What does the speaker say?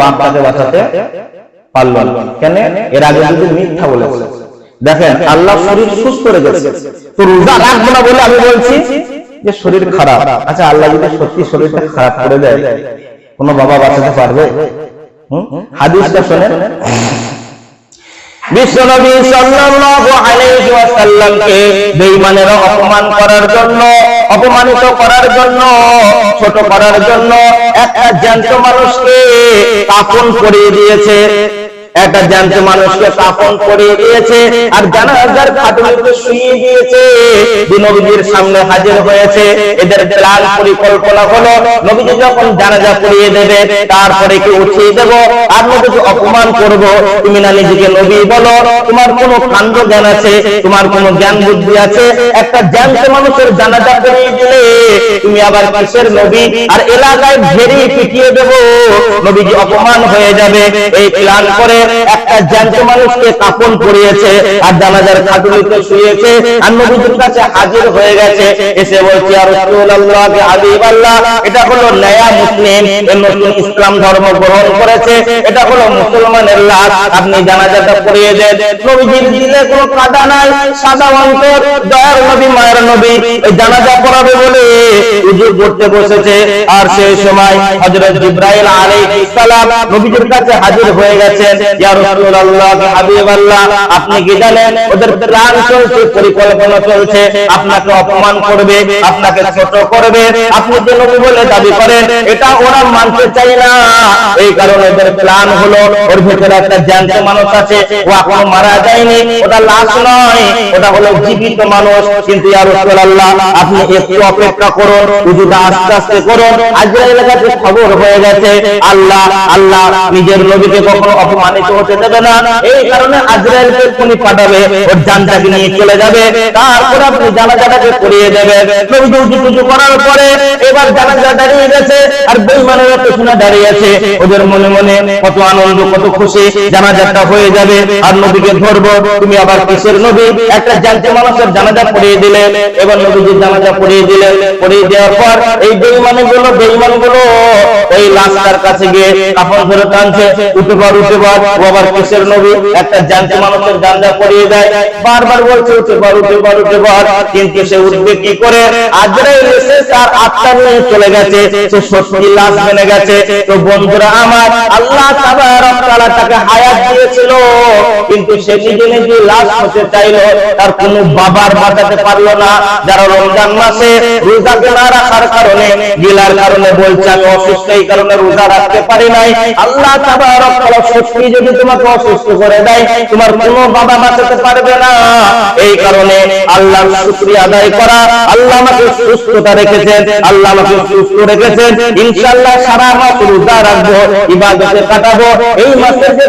বাপটাকে বাঁচাতে পারল কেন? এর আগে যদি মিথ্যা বলেছে। দেখেন, আল্লাহ শরীর সুস্থ রেখেছে। তো রোজা রাখব না বলে আমি বলছি যে শরীর খারাপ। আচ্ছা আল্লাহ যদি সত্যি শরীরটা খারাপ করে দেয়, কোনো বাবা বাঁচাতে পারবে? হাদিসটা শোনেন। বিশ্বনবী সাল্লাল্লাহু আলাইহি অপমান করার জন্য, অপমানিত করার জন্য, ছোট করার জন্য একটা জ্যান্ত মানুষকে কাফন করিয়ে দিয়েছে। একটা জ্যান্ত মানুষকে কাফন করে দিয়েছে আর জানাজার খাটুনিতে শুইয়ে দিয়েছে। নবীজির সামনে হাজির হয়েছে। এদের প্ল্যান পরিকল্পনা হলো, নবীজি যখন জানাজা পড়িয়ে দেবে, তারপরে কি উঠিয়ে দেব? আর নবীকে অপমান করব? তুমি না নিজেকে নবী বলো? তোমার কোনো কাণ্ড জ্ঞান আছে? তোমার কোনো জ্ঞান বুদ্ধি আছে? একটা জ্ঞান্ত মানুষের জানাজা পড়িয়ে দিলে তুমি আবার কিসের নবী? আর এলাকায় ঘেরে পিটিয়ে দেব। নবীজি অপমান হয়ে যাবে। এই প্ল্যান করে একটা জ্যান্ত মানুষকে কাপন পরিয়েছে আর জানাজার খাটুনিতে শুয়েছে আর নবীজির কাছে হাজির হয়ে গেছে। এসে বলছে আর এটা হলো নয়া মুসলিম। নতুন ইসলাম ধর্ম গ্রহণ করেছে। এটা হলো মুসলমানের লাশ। আপনি জানাজাটা পড়িয়ে দেন। নবীজির দিলে কোনো কাদা নাই। সাদা অন্তর, দয়ার নবী, মায়ের নবী। ওই জানাজা পড়াবে বলে হুজুর পড়তে বসেছে। আর সেই সময় হযরত জিবরাইল আলাইহিস সালাম নবীজির কাছে হাজির হয়ে গেছেন। মানুষ কিন্তু আপনি একটু অপেক্ষা করুন আস্তে আস্তে করুন। খবর হয়ে গেছে, আল্লাহ আল্লাহ নিজের নবীকে কখনো অপমানিত হতে দেবে না। এই কারণে আজরাইলকে এক্ষুনি পাঠাবে, ওর জানটাকে নিয়ে চলে যাবে। তারপর আপনি জানাজাটাকে করিয়ে দেবে। উজু করার পরে এবার জানাজা দাঁড়িয়ে গেছে, আর বেঈমানেরা পেছনে দাঁড়িয়ে আছে। ওদের মনে মনে কত আনন্দ, কত খুশি, জানাজাটা হয়ে যাবে। আর নবীকে ধরবো, তুমি আবার কিসের নবী? একটা জানতে মানুষের জানাজা পড়িয়ে দিলে। এবার নবীজির জানাজা পড়িয়ে দিলে। পড়িয়ে দেওয়ার পর এই বেঈমানে গুলো বেঈমানগুলো লাশটার কাছে গিয়ে কাপড় ধরে টানছে, উঠে পর উঠে পর, ও আবার কিসের নবী? একটা জানতে মানুষের জানাজা পড়িয়ে দেয়, বারবার বলছে, উঠে পর উঠে পর উঠে পর, কিন্তু সে উঠবে কি করে? আজরাইল এসে তার আত্মা নিয়ে চলে গেছে, সে সত্যি লাশ মেনে গেছে। তো বন্ধুরা আমার, আল্লাহ তাবারক তাআলা তাকে হায়াত দিয়েছিল, কিন্তু সে নিজে নিজে লাশ হতে চাইলো, তার কোনো বাবার বাঁচাতে পারল না। যারা রমজান মাসে রোজাকে না রাখার কারণে, গিলার কারণে বলছে, আমি অসুস্থ এই রোজা রাখতে পারি নাই। আল্লাহ সত্যি যদি তোমাকে অসুস্থ করে দেয়, তোমার কোনো বাবা বাঁচাতে পারবে না। এই কারণে আল্লাহ শুক্রিয়া আদায় করা, আল্লাহ আমাকে সুস্থতা রেখেছেন, আল্লাহ আমাকে সুস্থ রেখেছেন। ইনশাল্লাহ সারা মাস রোজা রাখব, ইবাদতে কাটাবো। এই মাসের যে